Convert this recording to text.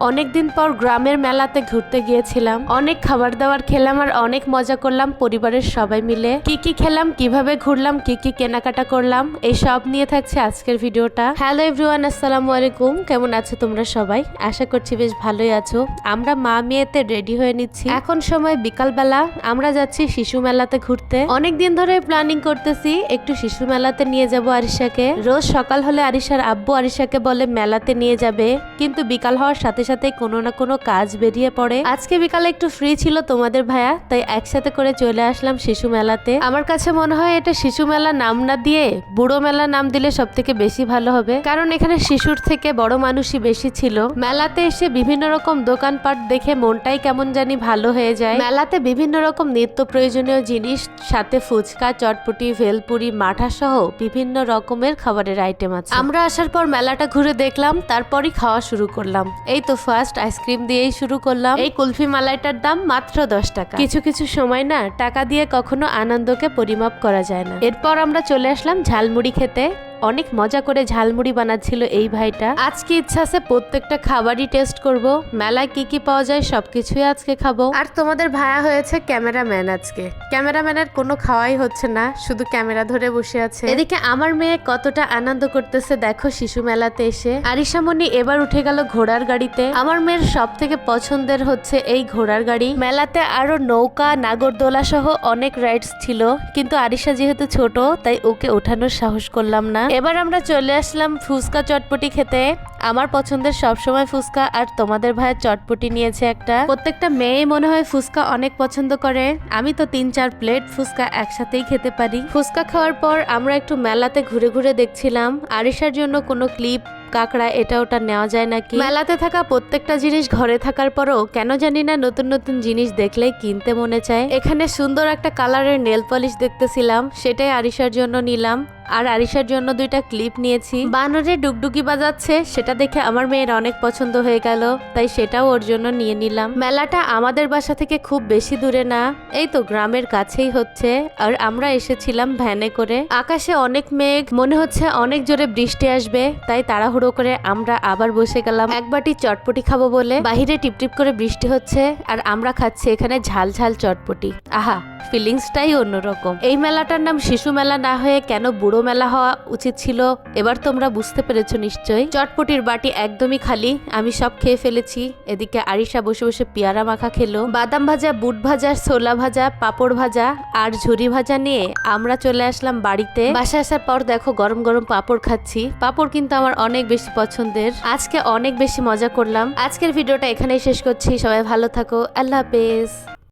অনেকদিন পর গ্রামের মেলাতে ঘুরতে গিয়েছিলাম। অনেক খাবার দাবার খেলাম আর অনেক মজা করলাম পরিবারের সবাই মিলে। কি কি খেলাম, কীভাবে ঘুরলাম, কি কি কেনাকাটা করলাম, এই সব নিয়ে থাকছে আজকের ভিডিওটা। হ্যালো এভরিওয়ান আসসালামু আলাইকুম। কেমন আছো তোমরা সবাই? আশা করছি বেশ ভালোই আছো। আমরা মা মেয়েতে রেডি হয়ে নিচ্ছি। এখন সময় বিকালবেলা। আমরা যাচ্ছি শিশু মেলাতে ঘুরতে। অনেক দিন ধরে প্ল্যানিং করতেছি একটু শিশু মেলাতে নিয়ে যাব আরিশাকে। রোজ সকাল হলে আরিশার আব্বু আরিশাকে বলে মেলাতে নিয়ে যাবে। কিন্তু বিকাল হওয়ার সাথে সাথে কোনো না কোনো কাজ বেরিয়ে পড়ে। আজকে বিকালে একটু ফ্রি ছিল তোমাদের ভাইয়া, তাই একসাথে করে চলে আসলাম শিশু মেলাতে। আমার কাছে মনে হয় এটা শিশু মেলা নাম না দিয়ে বুড়ো মেলা নাম দিলে সব থেকে বেশি ভালো হবে। কারণ এখানে শিশুর থেকে বড় মানুষই বেশি ছিল। মেলাতে এসে বিভিন্ন রকম দোকানপাট দেখে মনটাই কেমন জানি ভালো হয়ে যায়। মেলাতে বিভিন্ন রকম নিত্য প্রয়োজনীয় জিনিস, সাথে ফুচকা, চটপটি, ভেলপুরি মাঠা সহ বিভিন্ন রকমের খাবারের আইটেম আছে। আমরা আসার পর মেলাটা ঘুরে দেখলাম, তারপরই খাওয়া শুরু করলাম। এই তো ফার্স্ট আইসক্রিম দিয়েই শুরু করলাম। এই কুলফি মালাইটার দাম মাত্র দশ টাকা। কিছু কিছু সময় না টাকা দিয়ে কখনো আনন্দকে পরিমাপ করা যায় না। এরপর আমরা চলে আসলাম ঝালমুড়ি খেতে। অনেক মজা করে ঝালমুড়ি বানাচ্ছিল এই ভাইটা। আজকে ইচ্ছা আছে প্রত্যেকটা খাবারই টেস্ট করব। মেলায় কি কি পাওয়া যায় সবকিছুই আজকে খাব। আর তোমাদের ভাইয়া হয়েছে ক্যামেরাম্যান আজকে। ক্যামেরাম্যানের কোনো খাওয়াই হচ্ছে না শুধু ক্যামেরা ধরে বসে আছে। এদিকে আমার মেয়ে কতটা আনন্দ করতেছে দেখো শিশু মেলাতে এসে। আরিশামণি এবার উঠে গেল ঘোড়ার গাড়িতে। আমার মেয়ের সব থেকে পছন্দের হচ্ছে এই ঘোড়ার গাড়ি। মেলাতে আরও নৌকা নাগরদোলা সহ অনেক রাইডস ছিল। কিন্তু আরিশা যেহেতু ছোট তাই ওকে ওঠানোর সাহস করলাম না। এবার আমরা চলে আসলাম ফুচকা চটপটি খেতে। আমার পছন্দের সবসময় ফুচকা আর তোমাদের ভাইয়ের চটপটি নিয়েছে একটা। প্রত্যেকটা মেয়ে মনে হয় ফুচকা অনেক পছন্দ করে। আমি তো তিন চার প্লেট ফুচকা একসাথেই খেতে পারি। ফুচকা খাওয়ার পর আমরা একটু মেলাতে ঘুরে ঘুরে দেখছিলাম। আরিশার জন্য কোনো ক্লিপ কাঁকড়া এটা ওটা নেওয়া যায় নাকি? মেলাতে থাকা প্রত্যেকটা জিনিস ঘরে থাকার পরও কেন জানি না নতুন নতুন জিনিস দেখলেই কিনতে মনে চায়। এখানে সুন্দর একটা কালারের নেল পলিশ দেখতেছিলাম সেটাই আরিশার জন্য নিলাম। আর আরিশার জন্য দুইটা ক্লিপ নিয়েছি। বানরে ডুগডুগি বাজাচ্ছে সেটা দেখে আমার মেয়ের অনেক পছন্দ হয়ে গেল তাই সেটাও ওর জন্য নিয়ে নিলাম। মেলাটা আমাদের বাসা থেকে খুব বেশি দূরে না এই তো গ্রামের কাছেই হচ্ছে। আর আমরা এসেছিলাম ভ্যানে করে। আকাশে অনেক মেঘ মনে হচ্ছে অনেক জোরে বৃষ্টি আসবে তাই তাড়াহুড়ো করে আমরা আবার বসে গেলাম। এক বাটি চটপটি খাব বলে বাহিরে টিপটিপ করে বৃষ্টি হচ্ছে আর আমরা খাচ্ছি এখানে ঝাল ঝাল চটপটি। আহা, ফিলিংসটাই অন্যরকম। এই মেলাটার নাম শিশু মেলা না হয়ে কেন বুড়ো মেলা হওয়া উচিত ছিল? এবার তোমরা বুঝতে পেরেছ নিশ্চয়ই। চটপটির বাটি একদমই খালি, আমি সব খেয়ে ফেলেছি। এদিকে আরিশা বসে বসে পেয়ারা মাখা খেলো। বাদাম ভাজা, বুট ভাজা, ছোলা ভাজা, পাপড় ভাজা আর ঝুরি ভাজা নিয়ে আমরা চলে আসলাম বাড়িতে। বাসায় আসার পর দেখো গরম গরম পাপড় খাচ্ছি। পাপড় কিন্তু আমার অনেক বেশি পছন্দের। আজকে অনেক বেশি মজা করলাম। আজকের ভিডিওটা এখানেই শেষ করছি। সবাই ভালো থাকো। আল্লাহ হাফেজ।